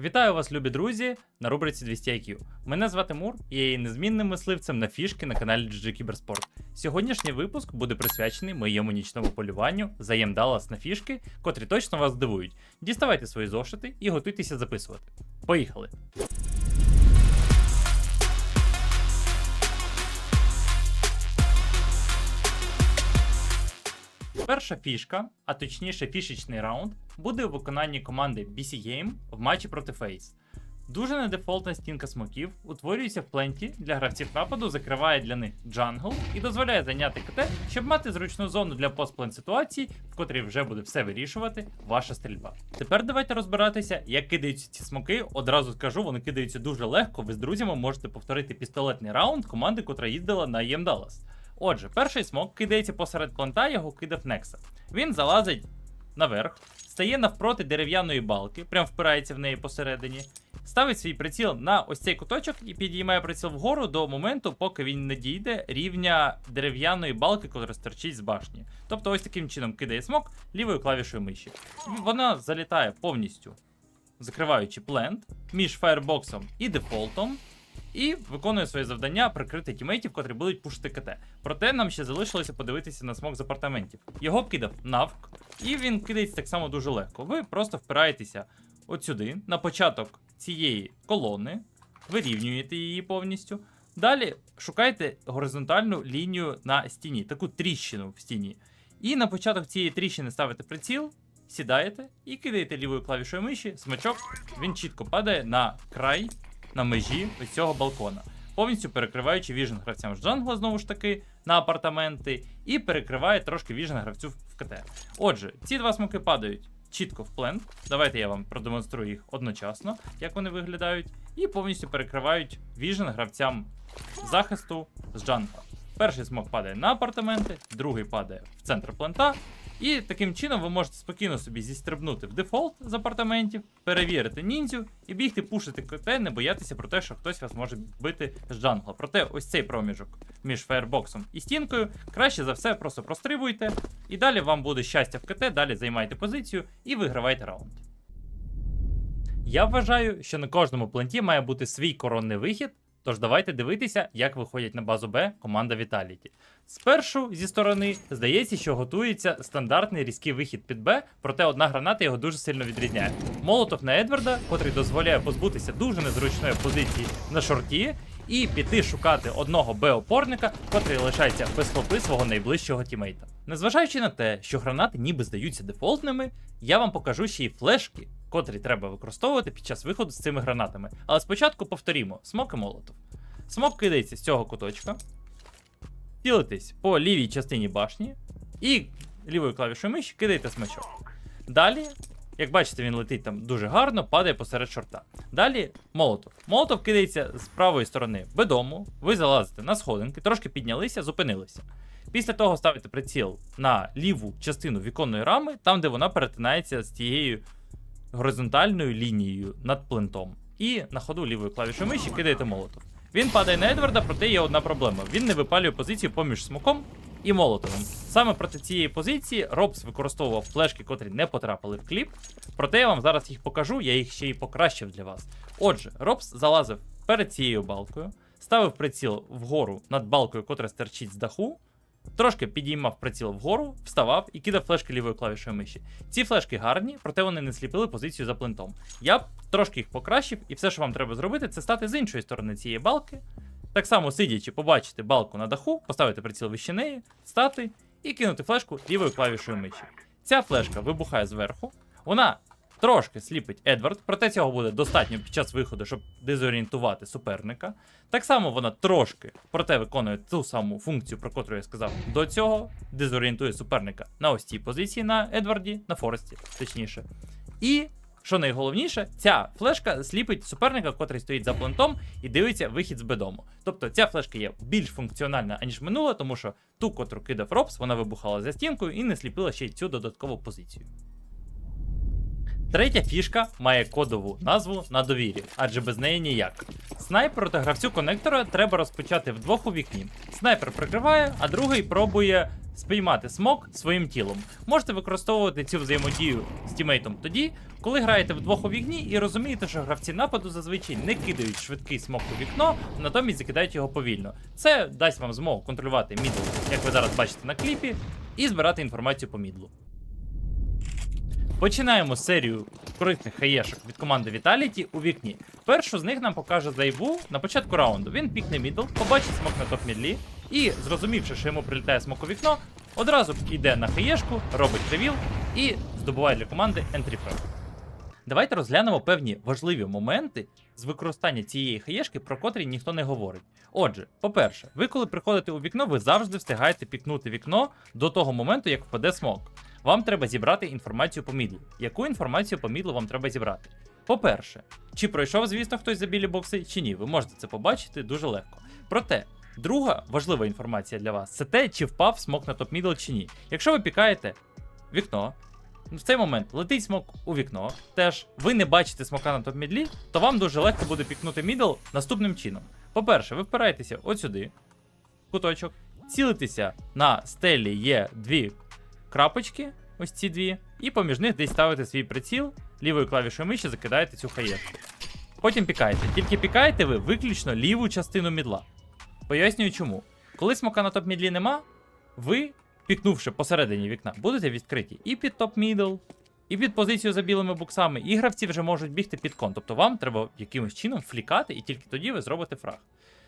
Вітаю вас, любі друзі, на рубриці 200 IQ. Мене звати Мур, і я є незмінним мисливцем на фішки на каналі GG Кіберспорт. Сьогоднішній випуск буде присвячений моєму нічному полюванню заєм Даллас на фішки, котрі точно вас здивують. Діставайте свої зошити і готуйтеся записувати. Поїхали! Перша фішка, а точніше фішечний раунд, буде у виконанні команди BC Game в матчі проти Face. Дуже недефолтна стінка смоків утворюється в пленті для гравців нападу, закриває для них джангл і дозволяє зайняти КТ, щоб мати зручну зону для постплен ситуації, в котрій вже буде все вирішувати ваша стрільба. Тепер давайте розбиратися, як кидаються ці смоки. Одразу скажу, вони кидаються дуже легко. Ви з друзями можете повторити пістолетний раунд команди, котра їздила на EM Dallas. Отже, перший смок кидається посеред плента, його кидав Некса. Він залазить наверх, стає навпроти дерев'яної балки, прям впирається в неї посередині, ставить свій приціл на ось цей куточок і підіймає приціл вгору до моменту, поки він не дійде рівня дерев'яної балки, котра стерчить з башні. Тобто ось таким чином кидає смок лівою клавішою миші. Вона залітає повністю, закриваючи плент між фаєрбоксом і дефолтом. І виконує своє завдання прикрити тімейтів, котрі будуть пушити КТ. Проте нам ще залишилося подивитися на смок з апартаментів. Його кидав навк, і він кидається так само дуже легко. Ви просто впираєтеся от сюди, на початок цієї колони, вирівнюєте її повністю. Далі шукайте горизонтальну лінію на стіні, таку тріщину в стіні. І на початок цієї тріщини ставите приціл, сідаєте і кидаєте лівою клавішою миші, смачок, він чітко падає на край на межі ось цього балкона, повністю перекриваючи віжен гравцям з джангла, знову ж таки, на апартаменти, і перекриває трошки віжен гравцю в КТ. Отже, ці два смоки падають чітко в плент. Давайте я вам продемонструю їх одночасно, як вони виглядають, і повністю перекривають віжен гравцям захисту з джангла. Перший смок падає на апартаменти, другий падає в центр плента. І таким чином ви можете спокійно собі зістрибнути в дефолт з апартаментів, перевірити ніндзю і бігти пушити КТ, не боятися про те, що хтось вас може бити з джангла. Проте ось цей проміжок між фаєрбоксом і стінкою краще за все просто прострибуйте, і далі вам буде щастя в КТ, далі займайте позицію і вигравайте раунд. Я вважаю, що на кожному пленті має бути свій коронний вихід. Тож давайте дивитися, як виходять на базу Б команда Vitality. Спершу зі сторони здається, що готується стандартний різкий вихід під Б, проте одна граната його дуже сильно відрізняє. Молотов на Едварда, котрий дозволяє позбутися дуже незручної позиції на шорті, і піти шукати одного Б-опорника, котрий лишається без хлопи свого найближчого тімейта. Незважаючи на те, що гранати ніби здаються дефолтними, я вам покажу ще й флешки, котрі треба використовувати під час виходу з цими гранатами. Але спочатку повторімо: смок і молотов. Смок кидається з цього куточка, цілитесь по лівій частині башні, і лівою клавішою миші кидаєте смачок. Далі, як бачите, він летить там дуже гарно, падає посеред шорта. Далі молотов. Молотов кидається з правої сторони дому. Ви залазите на сходинки, трошки піднялися, зупинилися. Після того ставите приціл на ліву частину віконної рами, там, де вона перетинається з тією горизонтальною лінією над плентом. І на ходу лівою клавішою миші кидаєте молотов. Він падає на Едварда, проте є одна проблема. Він не випалює позицію поміж смоком і молотовим. Саме проти цієї позиції Робс використовував флешки, котрі не потрапили в кліп. Проте я вам зараз їх покажу, я їх ще й покращив для вас. Отже, Робс залазив перед цією балкою, ставив приціл вгору над балкою, котра стерчить з даху. Трошки підіймав приціл вгору, вставав і кидав флешки лівою клавішою миші. Ці флешки гарні, проте вони не сліпили позицію за плентом. Я б трошки їх покращив, і все, що вам треба зробити, це стати з іншої сторони цієї балки. Так само сидячи, побачити балку на даху, поставити приціл вище неї, стати і кинути флешку лівою клавішою миші. Ця флешка вибухає зверху. Вона трошки сліпить Едвард, проте цього буде достатньо під час виходу, щоб дезорієнтувати суперника. Так само вона трошки, проте виконує ту саму функцію, про котру я сказав до цього, дезорієнтує суперника на ось цій позиції на Едварді, на Форесті, точніше. І. Що найголовніше, ця флешка сліпить суперника, котрий стоїть за плентом і дивиться вихід з бедому. Тобто ця флешка є більш функціональна, аніж минула, тому що ту, котру кидав Робс, вона вибухала за стінкою і не сліпила ще й цю додаткову позицію. Третя фішка має кодову назву на довірі, адже без неї ніяк. Снайперу та гравцю конектора треба розпочати вдвох у вікні. Снайпер прикриває, а другий пробує спіймати смок своїм тілом. Можете використовувати цю взаємодію з тімейтом тоді, коли граєте вдвох у вікні і розумієте, що гравці нападу зазвичай не кидають швидкий смок у вікно, натомість закидають його повільно. Це дасть вам змогу контролювати мідл, як ви зараз бачите на кліпі, і збирати інформацію по мідлу. Починаємо серію корисних хаєшок від команди Vitality у вікні. Першу з них нам покаже Зайву на початку раунду. Він пікне мідл, побачить смок на топ мідлі і, зрозумівши, що йому прилітає смок у вікно, одразу йде на хаєшку, робить ревіл і здобуває для команди ентріфраг. Давайте розглянемо певні важливі моменти з використання цієї хаєшки, про котрі ніхто не говорить. Отже, по-перше, ви коли приходите у вікно, ви завжди встигаєте пікнути вікно до того моменту, як впаде смок. Вам треба зібрати інформацію по мідлу. Яку інформацію по мідлу вам треба зібрати? По-перше, чи пройшов, звісно, хтось за білі бокси, чи ні, ви можете це побачити дуже легко. Проте, друга важлива інформація для вас це те, чи впав смок на топ мідл чи ні. Якщо ви пікаєте вікно, в цей момент летить смок у вікно, теж ви не бачите смока на топ-мідлі, то вам дуже легко буде пікнути мідл наступним чином. По-перше, ви впираєтеся от сюди, куточок, цілитеся на стелі є дві крапочки, ось ці дві, і поміж них десь ставите свій приціл, лівою клавішою миші закидаєте цю хаєшку. Потім пікаєте. Тільки пікаєте ви виключно ліву частину мідла. Пояснюю чому. Коли смока на топ-мідлі нема, ви пікнувши посередині вікна, будете відкриті і під топ-мідл, і під позицію за білими буксами, і гравці вже можуть бігти під кон. Тобто вам треба якимось чином флікати, і тільки тоді ви зробите фраг.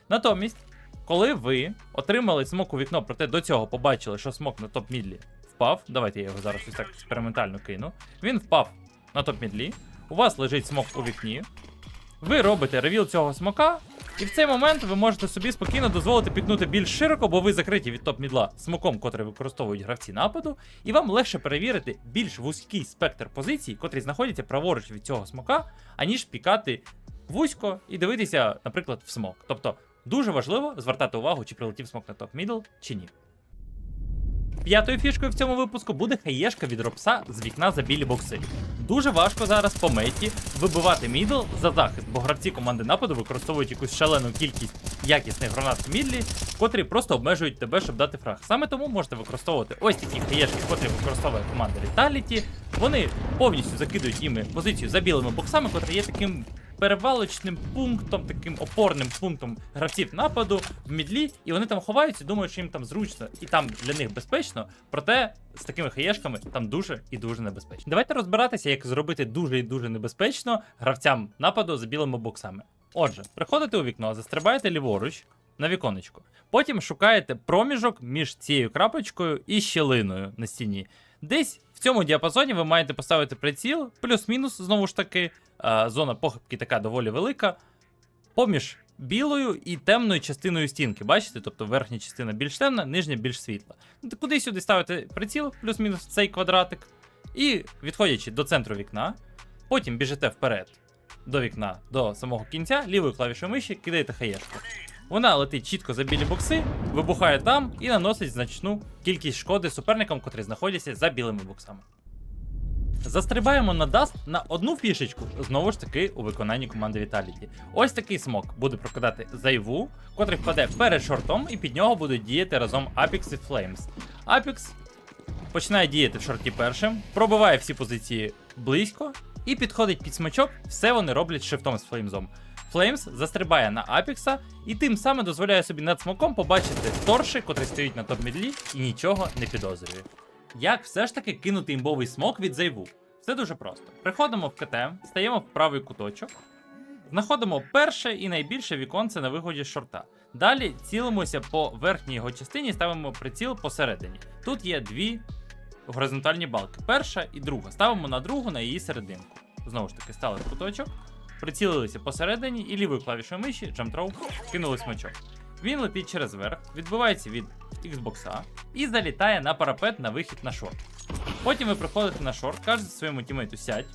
Натомість, коли ви отримали смок у вікно, проте до цього побачили, що смок на топ-мідлі впав, давайте я його зараз ось так експериментально кину. Він впав на топ-мідлі, у вас лежить смок у вікні. Ви робите ревіл цього смока, і в цей момент ви можете собі спокійно дозволити пікнути більш широко, бо ви закриті від топ-мідла смоком, котрий використовують гравці нападу, і вам легше перевірити більш вузький спектр позицій, котрі знаходяться праворуч від цього смока, аніж пікати вузько і дивитися, наприклад, в смок. Тобто дуже важливо звертати увагу, чи прилетів смок на топ-мідл, чи ні. П'ятою фішкою в цьому випуску буде хаєшка від ропса з вікна за білі бокси. Дуже важко зараз по меті вибивати мідл за захист, бо гравці команди нападу використовують якусь шалену кількість якісних гранат в мідлі, котрі просто обмежують тебе, щоб дати фраг. Саме тому можете використовувати ось такі хаєшки, котрі використовує команда Vitality. Вони повністю закидують іми позицію за білими боксами, котрі є таким перевалочним пунктом, таким опорним пунктом гравців нападу в мідлі, і вони там ховаються, думають, що їм там зручно і там для них безпечно. Проте з такими хаєшками там дуже і дуже небезпечно. Давайте розбиратися, як зробити дуже і дуже небезпечно гравцям нападу з білими боксами. Отже, приходите у вікно, застрибаєте ліворуч на віконечко. Потім шукаєте проміжок між цією крапочкою і щілиною на стіні. Десь в цьому діапазоні ви маєте поставити приціл, плюс-мінус, знову ж таки, зона похибки така доволі велика. Поміж білою і темною частиною стінки. Бачите? Тобто верхня частина більш темна, нижня більш світла. Ну, Куди сюди ставите приціл, плюс-мінус цей квадратик. І відходячи до центру вікна, потім біжите вперед до вікна до самого кінця, лівою клавішою миші кидаєте хаєшку. Вона летить чітко за білі бокси, вибухає там і наносить значну кількість шкоди суперникам, котрі знаходяться за білими боксами. Застрибаємо на даст на одну фішечку, знову ж таки у виконанні команди Vitality. Ось такий смок буде прокидати зайву, котрий впаде перед шортом, і під нього будуть діяти разом Apex і Flames. Apex починає діяти в шорті першим, пробиває всі позиції близько і підходить під смачок, все вони роблять шифтом з флеймзом. Флеймс застрибає на Апікса і тим самим дозволяє собі над смоком побачити торши, котрий стоїть на топ-мідлі і нічого не підозрює. Як все ж таки кинути імбовий смок від зайву? Все дуже просто. Приходимо в КТ, стаємо в правий куточок, знаходимо перше і найбільше віконце на виході з шорта. Далі цілимося по верхній його частині, ставимо приціл посередині. Тут є дві горизонтальні балки. Перша і друга. Ставимо на другу на її серединку. Знову ж таки, стали в куточок, прицілилися посередині і лівою клавішою миші, джамтроу, кинули смачок. Він летить через верх, відбивається від Xbox і залітає на парапет на вихід на шорт. Потім ви приходите на шорт, кажете своєму тімейту сядь,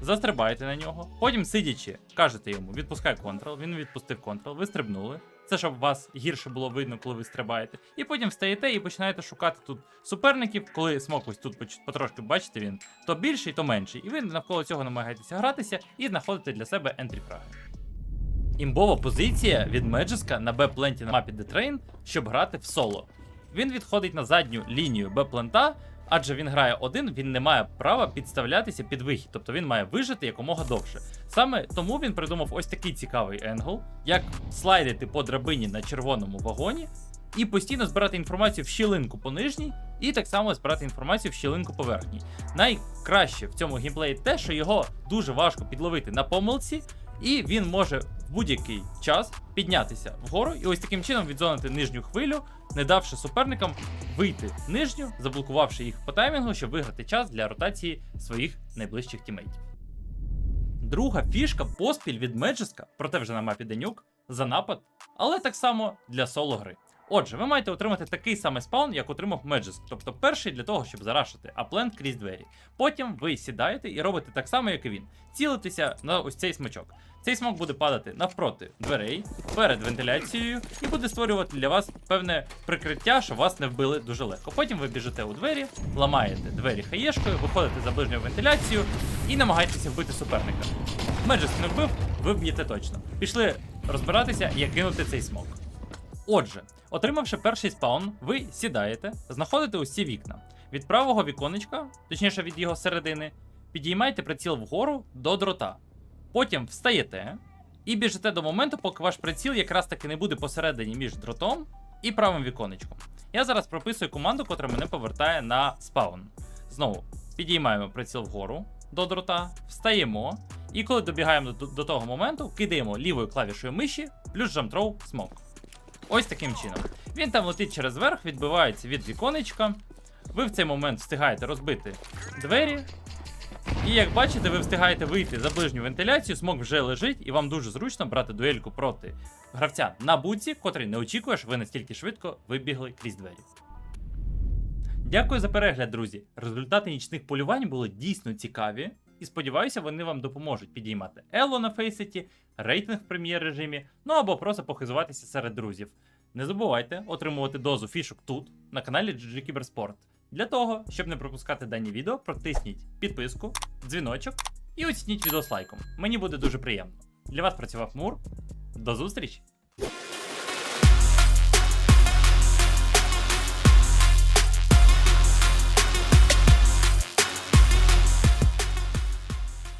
застрибаєте на нього. Потім сидячи, кажете йому, відпускай контрол, він відпустив контрол, ви стрибнули. Це щоб вас гірше було видно, коли ви стрибаєте. І потім встаєте і починаєте шукати тут суперників, коли смок ось тут потрошки бачите він, то більший, то менший. І ви навколо цього намагаєтеся гратися і знаходите для себе ентрі фраги. Імбова позиція від Меджеска на Б-пленті на мапі The Train, щоб грати в соло. він відходить на задню лінію Б-плента, адже він грає один, він не має права підставлятися під вихід, тобто він має вижити якомога довше. Саме тому він придумав ось такий цікавий енгл, як слайдити по драбині на червоному вагоні, і постійно збирати інформацію в щілинку по нижній, і так само збирати інформацію в щілинку по верхній. Найкраще в цьому геймплеї те, що його дуже важко підловити на помилці, і він може будь-який час піднятися вгору і ось таким чином відзонити нижню хвилю, не давши суперникам вийти нижню, заблокувавши їх по таймінгу, щоб виграти час для ротації своїх найближчих тімейтів. Друга фішка поспіль від Меджеска, проте вже на мапі Денюк, за напад, але так само для соло гри. Отже, ви маєте отримати такий самий спаун, як отримав Меджеск, тобто перший для того, щоб зарашити аплент крізь двері. Потім ви сідаєте і робите так само, як і він. Цілитеся на ось цей смачок. Цей смок буде падати навпроти дверей, перед вентиляцією, і буде створювати для вас певне прикриття, що вас не вбили дуже легко. Потім ви біжите у двері, ламаєте двері хаєшкою, виходите за ближню вентиляцію і намагаєтеся вбити суперника. Меджеск не вбив, ви вб'єте точно. Пішли розбиратися, як кинути цей смок. Отже, отримавши перший спаун, ви сідаєте, знаходите усі вікна. Від правого віконечка, точніше від його середини, підіймаєте приціл вгору до дрота. Потім встаєте і біжите до моменту, поки ваш приціл якраз таки не буде посередині між дротом і правим віконечком. Я зараз прописую команду, котра мене повертає на спаун. Знову підіймаємо приціл вгору до дрота, встаємо, і коли добігаємо до, до того моменту, кидаємо лівою клавішою миші плюс жамтроу смок. Ось таким чином. Він там летить через верх, відбивається від віконечка. Ви в цей момент встигаєте розбити двері. І як бачите, ви встигаєте вийти за ближню вентиляцію, смок вже лежить, і вам дуже зручно брати дуельку проти гравця на буці, котрий не очікує, що ви настільки швидко вибігли крізь двері. Дякую за перегляд, друзі. Результати нічних полювань були дійсно цікаві, і сподіваюся, вони вам допоможуть підіймати Ело на фейсеті, рейтинг в прем'єр режимі, ну або просто похизуватися серед друзів. Не забувайте отримувати дозу фішок тут, на каналі GG Кіберспорт. Для того, щоб не пропускати дані відео, протисніть підписку, дзвіночок і оцініть відео з лайком. Мені буде дуже приємно. Для вас працював Мур. До зустрічі!